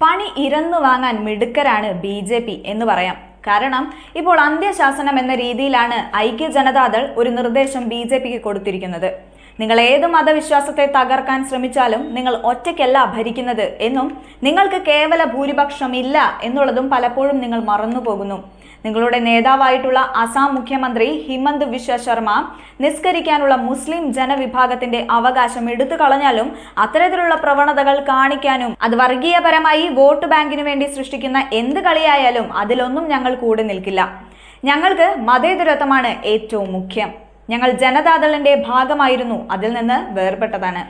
പണി ഇരന്നു വാങ്ങാൻ മിടുക്കരാണ് B J P എന്ന് പറയാം. കാരണം ഇപ്പോൾ അന്ത്യശാസനം എന്ന രീതിയിലാണ് ഐക്യ ജനതാദൾ ഒരു നിർദ്ദേശം ബി ജെ പിക്ക് കൊടുത്തിരിക്കുന്നത്. നിങ്ങൾ ഏത് മതവിശ്വാസത്തെ തകർക്കാൻ ശ്രമിച്ചാലും നിങ്ങൾ ഒറ്റയ്ക്കല്ല ഭരിക്കുന്നത് എന്നും നിങ്ങൾക്ക് കേവല ഭൂരിപക്ഷം ഇല്ല എന്നുള്ളതും പലപ്പോഴും നിങ്ങൾ മറന്നുപോകുന്നു. നിങ്ങളുടെ നേതാവായിട്ടുള്ള അസാം മുഖ്യമന്ത്രി ഹിമന്ത് വിശ്വ ശർമ്മ നിസ്കരിക്കാനുള്ള മുസ്ലിം ജനവിഭാഗത്തിന്റെ അവകാശം എടുത്തു കളഞ്ഞാലും അത്തരത്തിലുള്ള പ്രവണതകൾ കാണിക്കാനും അത് വർഗീയപരമായി വോട്ട് ബാങ്കിനു വേണ്ടി സൃഷ്ടിക്കുന്ന എന്ത് കളിയായാലും അതിലൊന്നും ഞങ്ങൾ കൂടെ നിൽക്കില്ല. ഞങ്ങൾക്ക് മതേതരത്വമാണ് ഏറ്റവും മുഖ്യം. ഞങ്ങൾ ജനതാദളിന്റെ ഭാഗമായിരുന്നു. അതിൽ നിന്ന് വേർപെട്ടതാണ്.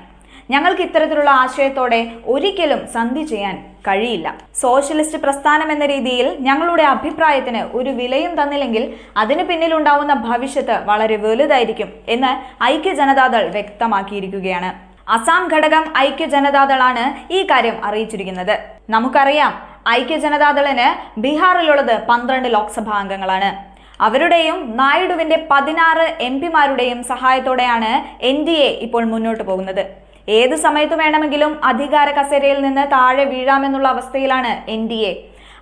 ഞങ്ങൾക്ക് ഇത്തരത്തിലുള്ള ആശയത്തോടെ ഒരിക്കലും സന്ധി ചെയ്യാൻ കഴിയില്ല. സോഷ്യലിസ്റ്റ് പ്രസ്ഥാനം എന്ന രീതിയിൽ ഞങ്ങളുടെ അഭിപ്രായത്തിന് ഒരു വിലയും തന്നില്ലെങ്കിൽ അതിന് പിന്നിലുണ്ടാവുന്ന ഭവിഷ്യത്ത് വളരെ വലുതായിരിക്കും എന്ന് ഐക്യ ജനതാദൾ വ്യക്തമാക്കിയിരിക്കുകയാണ്. അസാം ഘടകം ഐക്യ ജനതാദളാണ് ഈ കാര്യം അറിയിച്ചിരിക്കുന്നത്. നമുക്കറിയാം ഐക്യ ജനതാദളിന് ബീഹാറിലുള്ളത് പന്ത്രണ്ട് ലോക്സഭാ അംഗങ്ങളാണ്. അവരുടെയും നായിഡുവിന്റെ പതിനാറ് എം പിമാരുടെയും സഹായത്തോടെയാണ് എൻ ഡി എ ഇപ്പോൾ മുന്നോട്ട് പോകുന്നത്. ഏത് സമയത്ത് വേണമെങ്കിലും അധികാര കസേരയിൽ നിന്ന് താഴെ വീഴാമെന്നുള്ള അവസ്ഥയിലാണ് എൻ ഡി എ.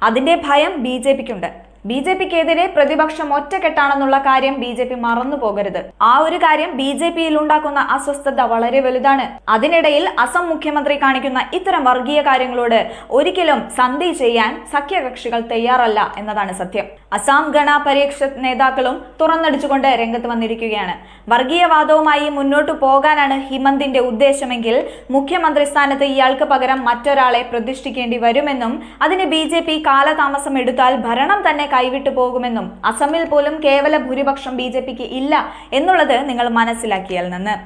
അതിന്റെ ഭയം ബി ജെ പിക്കുണ്ട്. ബി ജെ പിക്കെതിരെ പ്രതിപക്ഷം ഒറ്റക്കെട്ടാണെന്നുള്ള കാര്യം ബി ജെ പി മറന്നു പോകരുത്. ആ ഒരു കാര്യം ബി ജെ പിയിൽ ഉണ്ടാക്കുന്ന അസ്വസ്ഥത വളരെ വലുതാണ്. അതിനിടയിൽ അസം മുഖ്യമന്ത്രി കാണിക്കുന്ന ഇത്തരം വർഗീയ കാര്യങ്ങളോട് ഒരിക്കലും സന്ധി ചെയ്യാൻ സഖ്യകക്ഷികൾ തയ്യാറല്ല എന്നതാണ് സത്യം. അസാം ഗണ പരീക്ഷ നേതാക്കളും തുറന്നടിച്ചുകൊണ്ട് രംഗത്ത് വന്നിരിക്കുകയാണ്. വർഗീയവാദവുമായി മുന്നോട്ടു പോകാനാണ് ഹിമന്തിന്റെ ഉദ്ദേശമെങ്കിൽ മുഖ്യമന്ത്രി സ്ഥാനത്ത് ഇയാൾക്ക് പകരം മറ്റൊരാളെ പ്രതിഷ്ഠിക്കേണ്ടി വരുമെന്നും അതിന് ബി ജെ പി കാലതാമസം എടുത്താൽ ഭരണം തന്നെ കൈവിട്ടു പോകുമെന്നും അസമിൽ പോലും കേവല ഭൂരിപക്ഷം ബി ജെ പിക്ക് ഇല്ല എന്നുള്ളത് നിങ്ങൾ മനസ്സിലാക്കിയാൽ നിന്ന്.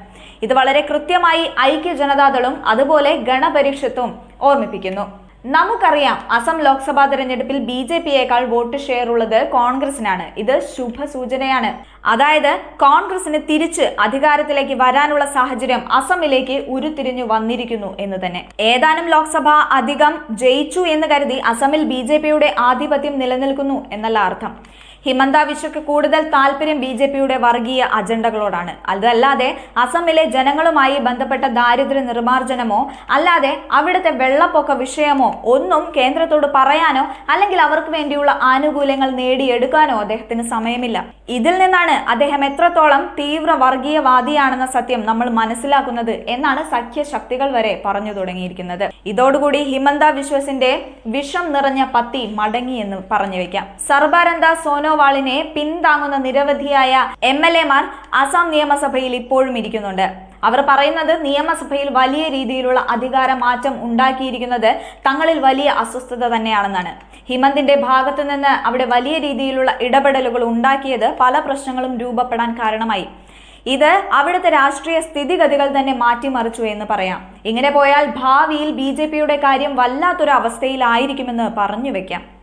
ഇത് വളരെ കൃത്യമായി ഐക്യ ജനതാദളും അതുപോലെ ഗണപരിഷത്തും ഓർമ്മിപ്പിക്കുന്നു. നമുക്കറിയാം അസം ലോക്സഭാ തെരഞ്ഞെടുപ്പിൽ ബി ജെ പിയേക്കാൾ വോട്ട് ഷെയർ ഉള്ളത് കോൺഗ്രസിനാണ്. ഇത് ശുഭസൂചനയാണ്. അതായത് കോൺഗ്രസിന് തിരിച്ച് അധികാരത്തിലേക്ക് വരാനുള്ള സാഹചര്യം അസമിലേക്ക് ഉരുത്തിരിഞ്ഞു വന്നിരിക്കുന്നു എന്ന് തന്നെ. ഏതാനും ലോക്സഭ അധികം ജയിച്ചു എന്ന് കരുതി അസമിൽ ബി ആധിപത്യം നിലനിൽക്കുന്നു എന്നല്ല അർത്ഥം. ഹിമന്ത വിശ്വക്ക് കൂടുതൽ താല്പര്യം ബി ജെ പിയുടെ വർഗീയ അജണ്ടകളോടാണ്. അതല്ലാതെ അസമിലെ ജനങ്ങളുമായി ബന്ധപ്പെട്ട ദാരിദ്ര്യ നിർമ്മാർജനമോ അല്ലാതെ അവിടുത്തെ വെള്ളപ്പൊക്ക വിഷയമോ ഒന്നും കേന്ദ്രത്തോട് പറയാനോ അല്ലെങ്കിൽ അവർക്ക് വേണ്ടിയുള്ള ആനുകൂല്യങ്ങൾ നേടിയെടുക്കാനോ അദ്ദേഹത്തിന് സമയമില്ല. ഇതിൽ നിന്നാണ് അദ്ദേഹം എത്രത്തോളം തീവ്ര വർഗീയവാദിയാണെന്ന സത്യം നമ്മൾ മനസ്സിലാക്കുന്നത് എന്നാണ് സഖ്യശക്തികൾ വരെ പറഞ്ഞു തുടങ്ങിയിരിക്കുന്നത്. ഇതോടുകൂടി ഹിമന്ത വിശ്വസിന്റെ വിഷം നിറഞ്ഞ പത്തി മടങ്ങി എന്ന് പറഞ്ഞു വെക്കാം. സർബാനന്ദ സോനോവാളിനെ പിന്താങ്ങുന്ന നിരവധിയായ എം എൽ എമാർ അസം നിയമസഭയിൽ ഇപ്പോഴും ഇരിക്കുന്നുണ്ട്. അവർ പറയുന്നത് നിയമസഭയിൽ വലിയ രീതിയിലുള്ള അധികാര മാറ്റം ഉണ്ടാക്കിയിരിക്കുന്നത് തങ്ങളിൽ വലിയ അസ്വസ്ഥത തന്നെയാണെന്നാണ്. ഹിമന്തിന്റെ ഭാഗത്തു നിന്ന് അവിടെ വലിയ രീതിയിലുള്ള ഇടപെടലുകൾ ഉണ്ടാക്കിയത് പല പ്രശ്നങ്ങളും രൂപപ്പെടാൻ കാരണമായി. ഇത് അവിടുത്തെ രാഷ്ട്രീയ സ്ഥിതിഗതികൾ തന്നെ മാറ്റിമറിച്ചു എന്ന് പറയാം. ഇങ്ങനെ പോയാൽ ഭാവിയിൽ ബി കാര്യം വല്ലാത്തൊരു അവസ്ഥയിലായിരിക്കുമെന്ന് പറഞ്ഞു വെക്കാം.